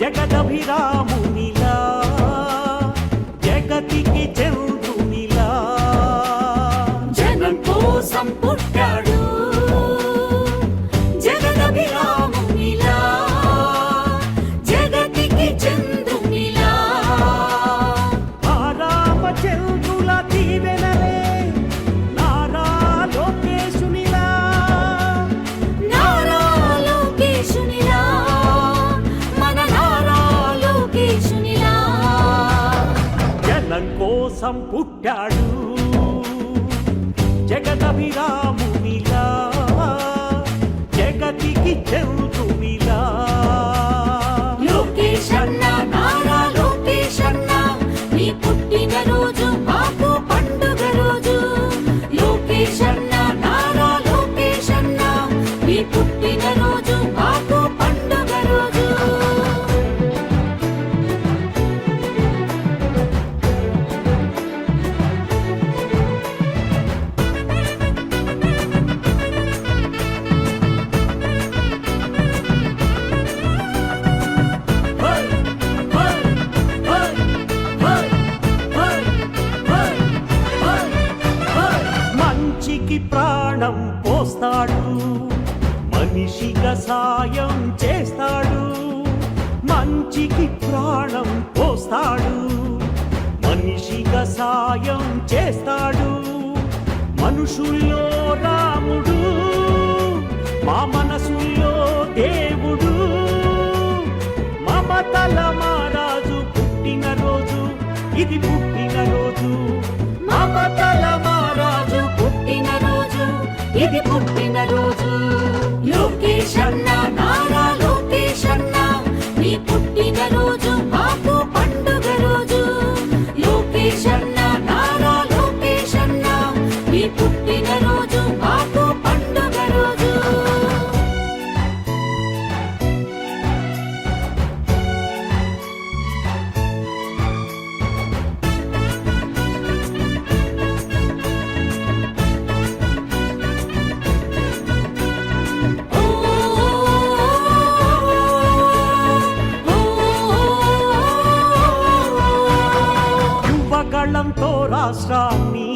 జగదభిరామ కోసం పుట్టాడు. జగదభిరామునిలా జగతికి చంద్రునిలా చేస్తాడు. మనిషిగా సాయం చేస్తాడు. మంచికి ప్రాణం పోస్తాడు. మనిషిగా సాయం చేస్తాడు. మనుషుల్లో రాముడు మా మనసుల్లో దేవుడు. మమతల మహారాజు పుట్టిన రోజు ఇది పుట్టిన రోజు. మమతల మా రాష్ట్రాన్ని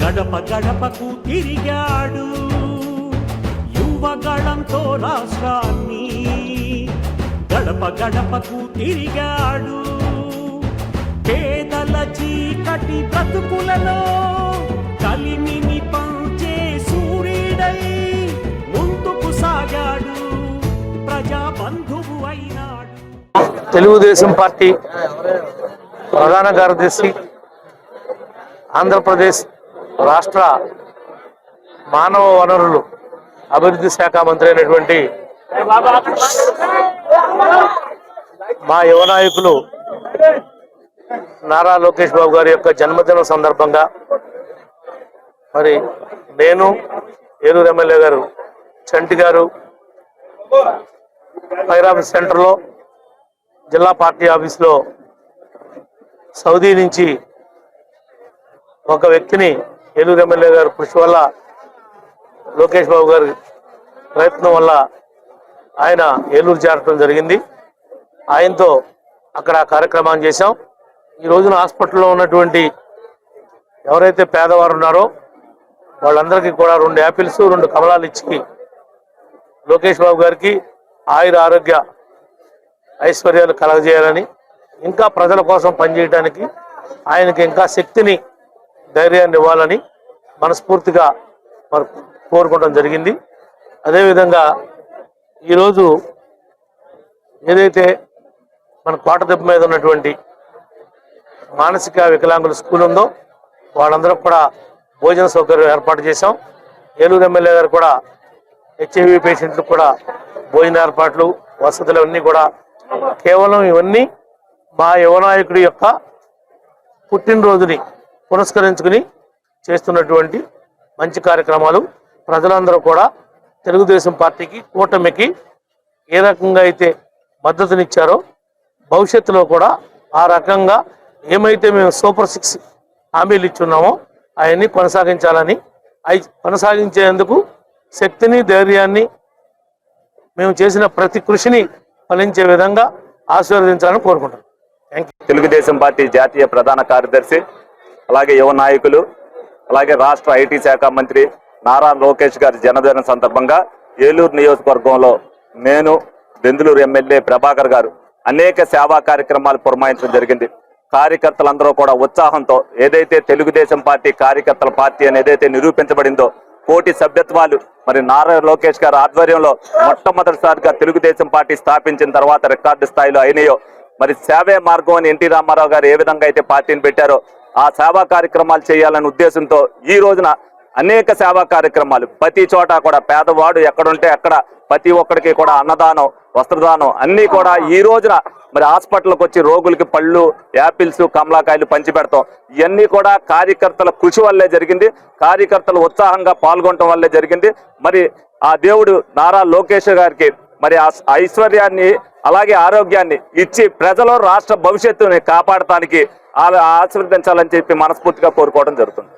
గడప గడపకు తిరిగాడు. యువగళంతో రాష్ట్రాన్ని గడప గడపకు తిరిగాడు. పేదల చీకటి బ్రతుకులలో కలిమిని పంచే సూర్యుడై ముందుకు సాగాడు. ప్రజాబంధువు అయినాడు. తెలుగుదేశం పార్టీ ప్రధాన కార్యదర్శి ఆంధ్రప్రదేశ్ రాష్ట్ర మానవ వనరులు అభివృద్ధి శాఖ మంత్రి అయినటువంటి మా యువ నాయకులు నారా లోకేష్ బాబు గారి యొక్క జన్మదినం సందర్భంగా మరి నేను ఏలూరు ఎమ్మెల్యే గారు చంటి గారు ఫైర్ ఆఫీస్ సెంటర్లో జిల్లా పార్టీ ఆఫీస్లో సౌదీ నుంచి ఒక వ్యక్తిని ఏలూరు ఎమ్మెల్యే గారు కృషి వల్ల లోకేష్ బాబు గారి ప్రయత్నం వల్ల ఆయన ఏలూరు చేరటం జరిగింది. ఆయనతో అక్కడ కార్యక్రమాన్ని చేశాం. ఈ రోజున హాస్పిటల్లో ఉన్నటువంటి ఎవరైతే పేదవారు ఉన్నారో వాళ్ళందరికీ కూడా రెండు యాపిల్స్ రెండు కమలాలు ఇచ్చి లోకేష్ బాబు గారికి ఆయుర ఆరోగ్య ఐశ్వర్యాలు కలగజేయాలని ఇంకా ప్రజల కోసం పనిచేయడానికి ఆయనకి ఇంకా శక్తిని ధైర్యాన్ని ఇవ్వాలని మనస్ఫూర్తిగా మరి కోరుకోవడం జరిగింది. అదేవిధంగా ఈరోజు ఏదైతే మన కోటదెబ్బ మీద ఉన్నటువంటి మానసిక వికలాంగుల స్కూల్ ఉందో వాళ్ళందరూ కూడా భోజన సౌకర్యం ఏర్పాటు చేశాం. ఏలూరు ఎమ్మెల్యే గారు కూడా హెచ్ఐవి పేషెంట్లకు కూడా భోజన ఏర్పాట్లు వసతులు అన్నీ కూడా కేవలం ఇవన్నీ మా యువనాయకుడి యొక్క పుట్టినరోజుని పురస్కరించుకుని చేస్తున్నటువంటి మంచి కార్యక్రమాలు ప్రజలందరూ కూడా తెలుగుదేశం పార్టీకి కూటమికి ఏ రకంగా అయితే మద్దతునిచ్చారో భవిష్యత్తులో కూడా ఆ రకంగా ఏమైతే మేము సూపర్ సిక్స్ హామీలు ఇచ్చున్నామో అవన్నీ కొనసాగించాలని అవి కొనసాగించేందుకు శక్తిని ధైర్యాన్ని మేము చేసిన ప్రతి కృషిని ఫలించే విధంగా ఆశీర్వదించాలని కోరుకుంటున్నాం. థ్యాంక్ యూ తెలుగుదేశం పార్టీ జాతీయ ప్రధాన కార్యదర్శి అలాగే యువ నాయకులు అలాగే రాష్ట్ర ఐటీ శాఖ మంత్రి నారా లోకేష్ గారి జన్మదిన సందర్భంగా ఏలూరు నియోజకవర్గంలో నేను బెందులూరు ఎమ్మెల్యే ప్రభాకర్ గారు అనేక సేవా కార్యక్రమాలు పురమాయించడం జరిగింది. కార్యకర్తలందరూ కూడా ఉత్సాహంతో ఏదైతే తెలుగుదేశం పార్టీ కార్యకర్తల పార్టీ అని ఏదైతే నిరూపించబడిందో కోటి సభ్యత్వాలు మరి నారా లోకేష్ గారి ఆధ్వర్యంలో మొట్టమొదటిసారిగా తెలుగుదేశం పార్టీ స్థాపించిన తర్వాత రికార్డు స్థాయిలో అయినాయో మరి సేవే మార్గం అని ఎన్టీ రామారావు గారు ఏ విధంగా అయితే పార్టీని పెట్టారో ఆ సేవా కార్యక్రమాలు చేయాలనే ఉద్దేశంతో ఈ రోజున అనేక సేవా కార్యక్రమాలు. ప్రతి చోట కూడా పేదవాడు ఎక్కడుంటే అక్కడ ప్రతి ఒక్కడికి కూడా అన్నదానం వస్త్రదానం అన్నీ కూడా ఈ రోజున మరి హాస్పిటల్కి వచ్చి రోగులకి పళ్ళు యాపిల్స్ కమలాకాయలు పంచి పెడతాం. ఇవన్నీ కూడా కార్యకర్తల కృషి వల్లే జరిగింది. కార్యకర్తలు ఉత్సాహంగా పాల్గొనడం వల్లే జరిగింది. మరి ఆ దేవుడు నారా లోకేష్ గారికి మరి ఆ ఐశ్వర్యాన్ని అలాగే ఆరోగ్యాన్ని ఇచ్చి ప్రజలు రాష్ట్ర భవిష్యత్తుని కాపాడటానికి ఆశీర్వదించాలని చెప్పి మనస్ఫూర్తిగా కోరుకోవడం జరుగుతుంది.